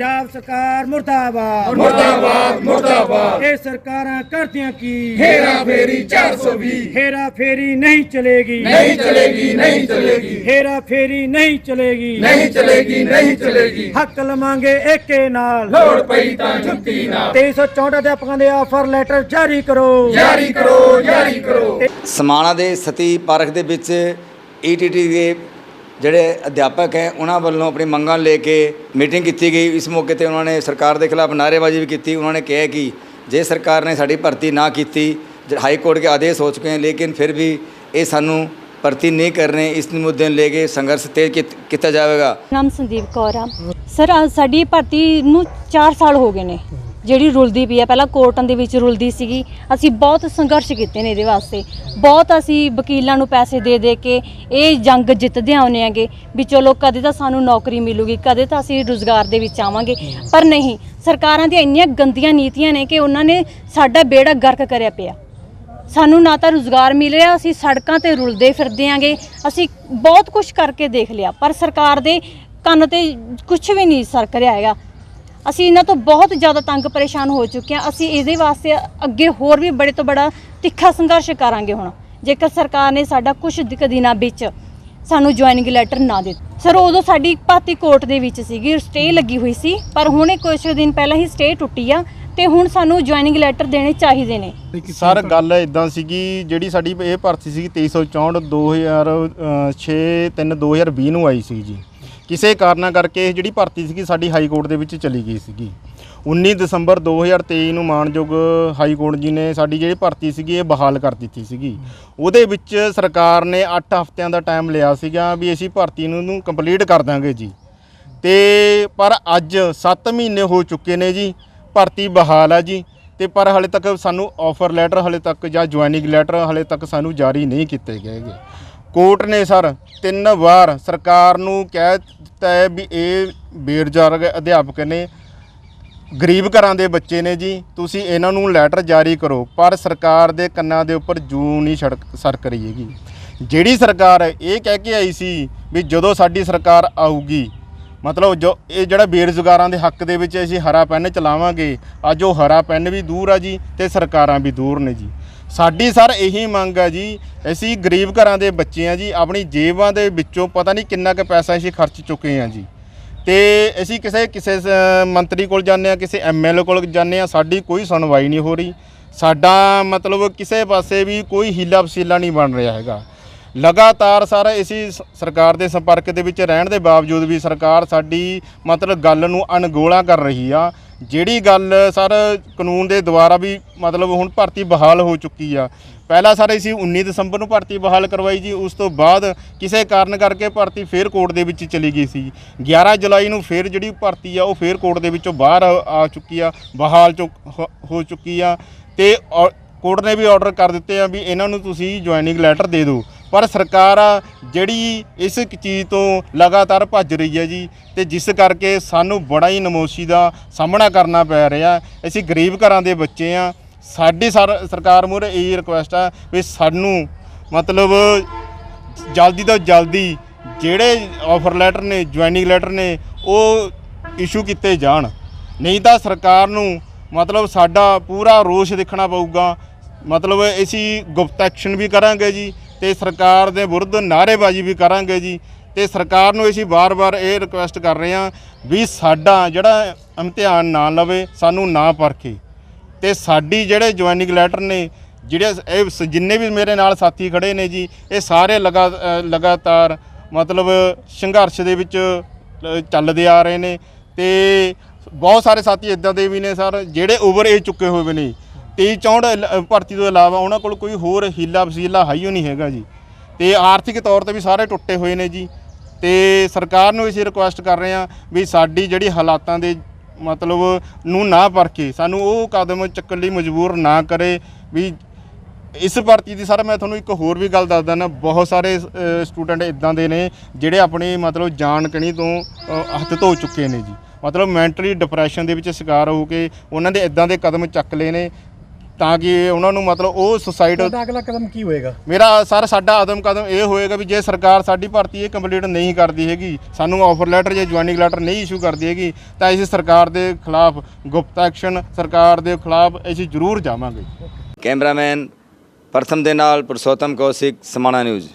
ਪੰਜਾਬ ਸਰਕਾਰ ਮੁਰਦਾਬਾਦ। ਮੁਰਦਾਬਾਦ ਮੁਰਦਾਬਾਦ। ਇਹ ਸਰਕਾਰਾਂ ਕਰਦੀਆਂ ਕੀ? ਹੇਰਾ ਫੇਰੀ 420 ਹੇਰਾ ਫੇਰੀ ਨਹੀਂ ਚਲੇਗੀ। ਨਹੀਂ ਚਲੇਗੀ ਨਹੀਂ ਚਲੇਗੀ। ਹੇਰਾ ਫੇਰੀ ਨਹੀਂ ਚਲੇਗੀ। ਨਹੀਂ ਚਲੇਗੀ ਨਹੀਂ ਚਲੇਗੀ। ਹੱਕ ਲਵਾਂਗੇ ਏਕੇ ਨਾਲ। ਲੋੜ ਪਈ ਤਾਂ ਜੁੱਤੀ ਨਾਲ। 364 ਅਧਿਆਪਕਾਂ ਦੇ ਆਫਰ ਲੈਟਰ ਜਾਰੀ ਕਰੋ। ਜਾਰੀ ਕਰੋ ਜਾਰੀ ਕਰੋ। ਸਮਾਣਾ ਦੇ ਸਤੀ ਪਾਰਕ ਦੇ ਵਿੱਚ ਈਟੀਟੀ ਦੇ ਜਿਹੜੇ ਅਧਿਆਪਕ ਹੈ, ਉਹਨਾਂ ਵੱਲੋਂ ਆਪਣੀ ਮੰਗਾਂ ਲੈ ਕੇ ਮੀਟਿੰਗ ਕੀਤੀ ਗਈ। ਇਸ ਮੌਕੇ ਤੇ ਉਹਨਾਂ ਨੇ ਸਰਕਾਰ ਦੇ ਖਿਲਾਫ ਨਾਅਰੇਬਾਜ਼ੀ ਵੀ ਕੀਤੀ। ਉਹਨਾਂ ਨੇ ਕਿਹਾ ਕਿ ਜੇ ਸਰਕਾਰ ਨੇ ਸਾਡੀ ਭਰਤੀ ਨਾ ਕੀਤੀ ਹਾਈ ਕੋਰਟ ਦੇ ਆਦੇਸ਼ ਹੋ ਚੁੱਕੇ ਹਨ, ਲੇਕਿਨ ਫਿਰ ਵੀ ਇਹ ਸਾਨੂੰ ਭਰਤੀ ਨਹੀਂ ਕਰਨੇ, ਇਸ ਮੁੱਦੇ ਨੂੰ ਲੈ ਕੇ ਸੰਘਰਸ਼ ਤੇਜ਼ ਕੀਤਾ ਜਾਵੇਗਾ। ਨਾਮ ਸੰਦੀਪ ਕੌਰ ਆ। ਸਰ ਸਾਡੀ ਭਰਤੀ ਨੂੰ 4 ਸਾਲ ਹੋ ਗਏ ਨੇ। ਜਿਹੜੀ ਰੁਲਦੀ ਪਈ ਆ ਪਹਿਲਾਂ ਕੋਰਟਾਂ ਦੇ ਵਿੱਚ ਰੁਲਦੀ ਸੀਗੀ। ਅਸੀਂ ਬਹੁਤ ਸੰਘਰਸ਼ ਕੀਤੇ ਨੇ ਇਹਦੇ ਵਾਸਤੇ। ਬਹੁਤ ਅਸੀਂ ਵਕੀਲਾਂ ਨੂੰ ਪੈਸੇ ਦੇ ਦੇ ਕੇ ਇਹ ਜੰਗ ਜਿੱਤਦੇ ਆਉਨੇ ਆਂਗੇ ਵੀ ਚਲੋ ਕਦੇ ਤਾਂ ਸਾਨੂੰ ਨੌਕਰੀ ਮਿਲੂਗੀ, ਕਦੇ ਤਾਂ ਅਸੀਂ ਰੁਜ਼ਗਾਰ ਦੇ ਵਿੱਚ ਆਵਾਂਗੇ। ਪਰ ਨਹੀਂ, ਸਰਕਾਰਾਂ ਦੀਆਂ ਇੰਨੀਆਂ ਗੰਦੀਆਂ ਨੀਤੀਆਂ ਨੇ ਕਿ ਉਹਨਾਂ ਨੇ ਸਾਡਾ ਬੇੜਾ ਗਰਕ ਕਰਿਆ ਪਿਆ। ਸਾਨੂੰ ਨਾ ਤਾਂ ਰੁਜ਼ਗਾਰ ਮਿਲ ਰਿਹਾ, ਅਸੀਂ ਸੜਕਾਂ ਤੇ ਰੁਲਦੇ ਫਿਰਦੇ ਆਂਗੇ। ਅਸੀਂ ਬਹੁਤ ਕੁਝ ਕਰਕੇ ਦੇਖ ਲਿਆ, ਪਰ ਸਰਕਾਰ ਦੇ ਕੰਨ ਤੇ ਕੁਝ ਵੀ ਨਹੀਂ ਸਰਕ ਰਿਹਾ ਹੈਗਾ। ਅਸੀਂ ਇਹਨਾਂ ਤੋਂ ਬਹੁਤ ਜ਼ਿਆਦਾ ਤੰਗ ਪਰੇਸ਼ਾਨ ਹੋ ਚੁੱਕੇ ਹਾਂ। ਅਸੀਂ ਇਹਦੇ ਵਾਸਤੇ ਅੱਗੇ ਹੋਰ ਵੀ ਬੜੇ ਤੋਂ ਬੜਾ ਤਿੱਖਾ ਸੰਘਰਸ਼ ਕਰਾਂਗੇ ਹੁਣ। ਜੇਕਰ ਸਰਕਾਰ ਨੇ ਸਾਡਾ ਕੁਝ ਦਿਨਾਂ ਵਿੱਚ ਸਾਨੂੰ ਜੁਆਇਨਿੰਗ ਲੈਟਰ ਨਾ ਦਿੱਤਾ। ਸਰ ਉਦੋਂ ਸਾਡੀ ਭਾਤੀ ਕੋਰਟ ਦੇ ਵਿੱਚ ਸੀਗੀ ਸਟੇ ਲੱਗੀ ਹੋਈ ਸੀ, ਪਰ ਹੁਣੇ ਕੁਝ ਦਿਨ ਪਹਿਲਾਂ ਹੀ ਸਟੇ ਟੁੱਟੀ ਆ ਤੇ ਹੁਣ ਸਾਨੂੰ ਜੁਆਇਨਿੰਗ ਲੈਟਰ ਦੇਣੇ ਚਾਹੀਦੇ ਨੇ। ਸਰ ਗੱਲ ਇਦਾਂ ਸੀਗੀ, ਜਿਹੜੀ ਸਾਡੀ ਇਹ ਭਰਤੀ ਸੀਗੀ 2364 2006 3 2020 ਨੂੰ ਆਈ ਸੀ ਜੀ। ਕਿਸੇ ਕਾਰਨਾਂ ਕਰਕੇ ਇਹ ਜਿਹੜੀ ਭਰਤੀ ਸੀਗੀ ਸਾਡੀ ਹਾਈ ਕੋਰਟ ਦੇ ਵਿੱਚ ਚਲੀ ਗਈ ਸੀਗੀ। 19 ਦਸੰਬਰ 2023 ਨੂੰ ਮਾਨਯੋਗ ਹਾਈ ਕੋਰਟ ਜੀ ਨੇ ਸਾਡੀ ਜਿਹੜੀ ਭਰਤੀ ਸੀਗੀ ਇਹ ਬਹਾਲ ਕਰ ਦਿੱਤੀ ਸੀਗੀ। ਉਹਦੇ ਵਿੱਚ ਸਰਕਾਰ ਨੇ 8 ਹਫ਼ਤਿਆਂ ਦਾ ਟਾਈਮ ਲਿਆ ਸੀਗਾ ਵੀ ਅਸੀਂ ਭਰਤੀ ਨੂੰ ਕੰਪਲੀਟ ਕਰ ਦਾਂਗੇ ਜੀ। ਤੇ ਪਰ ਅੱਜ 7 ਮਹੀਨੇ ਹੋ ਚੁੱਕੇ ਨੇ ਜੀ, ਭਰਤੀ ਬਹਾਲ ਆ ਜੀ। ਤੇ ਪਰ ਹਲੇ ਤੱਕ ਸਾਨੂੰ ਆਫਰ ਲੈਟਰ ਹਲੇ ਤੱਕ ਜਾਂ ਜੁਆਇਨਿੰਗ ਲੈਟਰ ਹਲੇ ਤੱਕ ਸਾਨੂੰ ਜਾਰੀ ਨਹੀਂ ਕੀਤੇ ਗਏਗੇ ਕੋਰਟ ਨੇ ਸਰ ਤਿੰਨ ਵਾਰ ਸਰਕਾਰ ਨੂੰ ਕਹਿ ਦਿੱਤਾ ਹੈ ਵੀ ਇਹ ਬੇਰੁਜ਼ਗਾਰ ਅਧਿਆਪਕ ਨੇ, ਗਰੀਬ ਘਰਾਂ ਦੇ ਬੱਚੇ ਨੇ ਜੀ, ਤੁਸੀਂ ਇਹਨਾਂ ਨੂੰ ਲੈਟਰ ਜਾਰੀ ਕਰੋ, ਪਰ ਸਰਕਾਰ ਦੇ ਕੰਨਾਂ ਦੇ ਉੱਪਰ ਜੂ ਨਹੀਂ ਛੜਕ ਸਰਕ ਰਹੀ ਹੈਗੀ। ਜਿਹੜੀ ਸਰਕਾਰ ਇਹ ਕਹਿ ਕੇ ਆਈ ਸੀ ਵੀ ਜਦੋਂ ਸਾਡੀ ਸਰਕਾਰ ਆਊਗੀ, ਮਤਲਬ ਜੋ ਇਹ ਜਿਹੜਾ ਬੇਰੁਜ਼ਗਾਰਾਂ ਦੇ ਹੱਕ ਦੇ ਵਿੱਚ ਅਸੀਂ ਹਰਾ ਪੈਨ ਚਲਾਵਾਂਗੇ, ਅੱਜ ਉਹ ਹਰਾ ਪੈਨ ਵੀ ਦੂਰ ਆ ਜੀ ਤੇ ਸਰਕਾਰਾਂ ਵੀ ਦੂਰ ਨੇ ਜੀ। ਸਾਡੀ ਸਰ ਇਹੀ ਮੰਗ ਆ ਜੀ, ਅਸੀਂ ਗਰੀਬ ਘਰਾਂ ਦੇ ਬੱਚੇ ਆ ਜੀ, ਆਪਣੀ ਜੇਬਾਂ ਦੇ ਵਿੱਚੋਂ ਪਤਾ ਨਹੀਂ ਕਿੰਨਾ ਕੁ ਪੈਸਾ ਅਸੀਂ ਖਰਚ ਚੁੱਕੇ ਆ ਜੀ। ਤੇ ਅਸੀਂ ਕਿਸੇ ਕਿਸੇ ਮੰਤਰੀ ਕੋਲ ਜਾਂਦੇ ਆ ਕਿਸੇ ਐਮਐਲਏ ਕੋਲ ਜਾਂਦੇ ਆ ਸਾਡੀ ਕੋਈ ਸੁਣਵਾਈ ਨਹੀਂ ਹੋ ਰਹੀ। ਸਾਡਾ ਮਤਲਬ ਕਿਸੇ ਪਾਸੇ ਵੀ ਕੋਈ ਹੀਲਾ ਵਸੀਲਾ ਨਹੀਂ ਬਣ ਰਿਹਾ ਹੈਗਾ। ਲਗਾਤਾਰ ਸਰ ਅਸੀਂ ਸਰਕਾਰ ਦੇ ਸੰਪਰਕ ਦੇ ਵਿੱਚ ਰਹਿਣ ਦੇ ਬਾਵਜੂਦ ਵੀ ਸਰਕਾਰ ਸਾਡੀ ਮਤਲਬ ਗੱਲ ਨੂੰ ਅਣਗੋਲਾ ਕਰ ਰਹੀ ਆ। ਜਿਹੜੀ ਗੱਲ ਸਰ ਕਾਨੂੰਨ ਦੇ ਦੁਆਰਾ ਵੀ ਮਤਲਬ ਹੁਣ ਭਰਤੀ ਬਹਾਲ ਹੋ ਚੁੱਕੀ ਆ। ਪਹਿਲਾਂ ਸਰ ਅਸੀਂ 19 ਦਸੰਬਰ ਨੂੰ ਭਰਤੀ ਬਹਾਲ ਕਰਵਾਈ ਜੀ, ਉਸ ਤੋਂ ਬਾਅਦ ਕਿਸੇ ਕਾਰਨ ਕਰਕੇ ਭਰਤੀ ਫੇਰ ਕੋਰਟ ਦੇ ਵਿੱਚ ਚਲੀ ਗਈ ਸੀ। 11 ਜੁਲਾਈ ਨੂੰ ਫੇਰ ਜਿਹੜੀ ਭਰਤੀ ਆ, ਉਹ ਫੇਰ ਕੋਰਟ ਦੇ ਵਿੱਚੋਂ ਬਾਹਰ ਆ ਆ ਚੁੱਕੀ ਆ, ਬਹਾਲ ਚੁ- ਹੋ- ਹੋ ਚੁੱਕੀ ਆ। ਤੇ ਔ- ਕੋਰਟ ਨੇ ਵੀ ਆਰਡਰ ਕਰ ਦਿੱਤੇ ਆ ਵੀ ਇਹਨਾਂ ਨੂੰ ਤੁਸੀਂ ਜੁਆਇਨਿੰਗ ਲੈਟਰ ਦੇ ਦਿਓ। ਪਰ ਸਰਕਾਰ ਆ ਜਿਹੜੀ ਇਸ ਚੀਜ਼ ਤੋਂ ਲਗਾਤਾਰ ਭੱਜ ਰਹੀ ਹੈ ਜੀ, ਤੇ ਜਿਸ ਕਰਕੇ ਸਾਨੂੰ ਬੜਾ ਹੀ ਨਮੋਸ਼ੀ ਦਾ ਸਾਹਮਣਾ ਕਰਨਾ ਪੈ ਰਿਹਾ ਅਸੀਂ ਗਰੀਬ ਘਰਾਂ ਦੇ ਬੱਚੇ ਆ ਸਾਡੀ ਸਰ, ਸਰਕਾਰ ਮੂਹਰੇ ਇਹ ਰਿਕੁਐਸਟ ਆ ਵੀ ਸਾਨੂੰ ਮਤਲਬ ਜਲਦੀ ਤੋਂ ਜਲਦੀ ਜਿਹੜੇ ਆਫਰ ਲੈਟਰ ਨੇ ਜੁਆਇਨਿੰਗ ਲੈਟਰ ਨੇ, ਉਹ ਇਸ਼ੂ ਕੀਤੇ ਜਾਣ। ਨਹੀਂ ਤਾਂ ਸਰਕਾਰ ਨੂੰ ਮਤਲਬ ਸਾਡਾ ਪੂਰਾ ਰੋਸ਼ ਦੇਖਣਾ ਪਊਗਾ। ਮਤਲਬ ਅਸੀਂ ਗੁਪਤ ਐਕਸ਼ਨ ਵੀ ਕਰਾਂਗੇ ਜੀ। ਤੇ ਸਰਕਾਰ ਦੇ ਵਿਰੁੱਧ ਨਾਅਰੇਬਾਜ਼ੀ ਵੀ ਕਰਾਂਗੇ ਜੀ। ਤੇ ਸਰਕਾਰ ਨੂੰ ਅਸੀਂ ਵਾਰ-ਵਾਰ ਇਹ ਰਿਕੁਐਸਟ ਕਰ ਰਹੇ ਹਾਂ ਵੀ ਸਾਡਾ ਜਿਹੜਾ ਇਮਤਿਹਾਨ ਨਾ ਲਵੇ, ਸਾਨੂੰ ਨਾ ਪਰਖੇ। ਤੇ ਸਾਡੀ ਜਿਹੜੇ ਜੁਆਇਨਿੰਗ ਲੈਟਰ ਨੇ, ਜਿਹੜੇ ਇਹ ਸ- ਜਿੰਨੇ ਵੀ ਮੇਰੇ ਨਾਲ ਸਾਥੀ ਖੜੇ ਨੇ ਜੀ, ਇਹ ਸਾਰੇ ਲਗਾ ਲਗਾਤਾਰ ਮਤਲਬ ਸੰਘਰਸ਼ ਦੇ ਵਿੱਚ ਚੱਲਦੇ ਆ ਰਹੇ ਨੇ। ਤੇ ਬਹੁਤ ਸਾਰੇ ਸਾਥੀ ਇਦਾਂ ਦੇ ਵੀ ਨੇ ਸਰ, ਜਿਹੜੇ ਓਵਰ ਏਜ ਚੁੱਕੇ ਹੋਏ ਨੇ। 23 64 ਭਰਤੀ ਤੋਂ ਇਲਾਵਾ ਉਹਨਾਂ ਕੋਲ ਕੋਈ ਹੋਰ ਹੀਲਾ ਵਸੀਲਾ ਹਾਈਓ ਨਹੀਂ ਹੈਗਾ ਜੀ। ਤੇ ਆਰਥਿਕ ਤੌਰ ਤੇ ਵੀ ਸਾਰੇ ਟੁੱਟੇ ਹੋਏ ਨੇ ਜੀ। ਤੇ ਸਰਕਾਰ ਨੂੰ ਅਸੀਂ ਰਿਕੁਐਸਟ ਕਰ ਰਹੇ ਹਾਂ ਵੀ ਸਾਡੀ ਜਿਹੜੀ ਹਾਲਾਤਾਂ ਦੇ ਮਤਲਬ ਨੂੰ ਨਾ ਪਰਖੇ, ਸਾਨੂੰ ਉਹ ਕਦਮ ਚੱਕਣ ਲਈ ਮਜਬੂਰ ਨਾ ਕਰੇ। ਵੀ ਇਸ ਭਰਤੀ ਦੀ ਸਰ ਮੈਂ ਤੁਹਾਨੂੰ ਇੱਕ ਹੋਰ ਵੀ ਗੱਲ ਦੱਸ ਦਿੰਦਾ ਬਹੁਤ ਸਾਰੇ ਸਟੂਡੈਂਟ ਇਦਾਂ ਦੇ ਨੇ ਜਿਹੜੇ ਆਪਣੀ ਮਤਲਬ ਜਾਨ ਕਣੀ ਤੋਂ ਹੱਥ ਧੋ ਚੁੱਕੇ ਨੇ ਜੀ। ਮਤਲਬ ਮੈਂਟਲੀ ਡਿਪਰੈਸ਼ਨ ਦੇ ਵਿੱਚ ਸ਼ਿਕਾਰ ਹੋ ਕੇ ਉਹਨਾਂ ਦੇ ਇਦਾਂ ਦੇ ਕਦਮ ਚੱਕ ਲਏ ਨੇ ਤਾਂ ਕਿ ਉਹਨਾਂ ਨੂੰ ਮਤਲਬ ਉਹ ਸੁਸਾਈਡ ਤੁਹਾਡਾ ਅਗਲਾ ਕਦਮ ਕੀ ਹੋਏਗਾ? ਮੇਰਾ ਸਰ ਸਾਡਾ ਆਦਮ ਕਦਮ ਇਹ ਹੋਏਗਾ ਵੀ ਜੇ ਸਰਕਾਰ ਸਾਡੀ ਭਰਤੀ ਇਹ ਕੰਪਲੀਟ ਨਹੀਂ ਕਰਦੀ ਹੈਗੀ ਸਾਨੂੰ ਆਫਰ ਲੈਟਰ ਜਾਂ ਜੁਆਇਨਿੰਗ ਲੈਟਰ ਨਹੀਂ ਇਸ਼ੂ ਕਰਦੀ ਹੈਗੀ ਤਾਂ ਅਸੀਂ ਸਰਕਾਰ ਦੇ ਖਿਲਾਫ ਗੁਪਤ ਐਕਸ਼ਨ ਸਰਕਾਰ ਦੇ ਖਿਲਾਫ ਅਸੀਂ ਜ਼ਰੂਰ ਜਾਵਾਂਗੇ। ਕੈਮਰਾਮੈਨ ਪ੍ਰਥਮ ਦੇ ਨਾਲ ਪੁਰਸ਼ੋਤਮ ਕੌਸ਼ਿਕ ਸਮਾਣਾ ਨਿਊਜ਼।